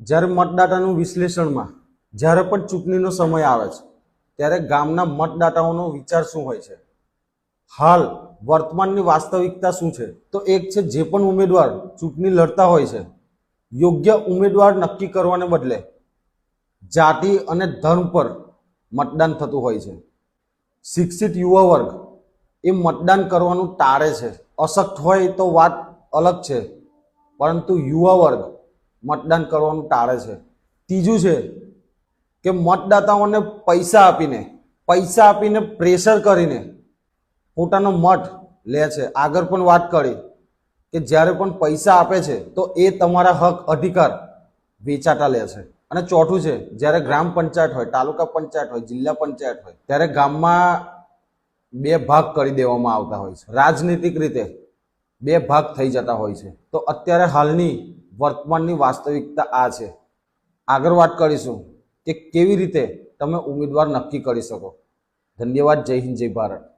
જ્યારે મતદાતાનું વિશ્લેષણમાં જ્યારે પણ ચૂંટણીનો સમય આવે છે, ત્યારે ગામના મતદાતાઓનો વિચાર શું હોય છે? હાલ વર્તમાનની વાસ્તવિકતા શું છે? તો એક છે જે પણ ઉમેદવાર ચૂંટણી લડતા હોય છે, યોગ્ય ઉમેદવાર નક્કી કરવાને બદલે જાતિ અને ધર્મ પર મતદાન થતું હોય છે. શિક્ષિત યુવા વર્ગ એ મતદાન કરવાનું ટાળે છે. અશક્ત હોય તો વાત અલગ છે, પરંતુ યુવા વર્ગ મતદાન કરવાનું ટાળે છે. ત્રીજું છે કે મતદાતાઓને પૈસા આપીને પૈસા આપીને પ્રેશર કરીને પોતાનો મત લે છે. આગળ પણ વાત કરી કે જ્યારે પણ પૈસા આપે છે, તો એ તમારા હક, અધિકાર વેચાતા લે છે. અને ચોથું છે, જ્યારે ગ્રામ પંચાયત હોય, તાલુકા પંચાયત હોય, જિલ્લા પંચાયત હોય, ત્યારે ગામમાં બે ભાગ કરી દેવામાં આવતા હોય છે. રાજનીતિક રીતે બે ભાગ થઈ જતા હોય છે. તો અત્યારે હાલની વર્તમાનની વાસ્તવિકતા આ છે. આગળ વાત કરીશું કે કેવી રીતે તમે ઉમેદવાર નક્કી કરી શકો. ધન્યવાદ, જય હિન્દ, જય ભારત.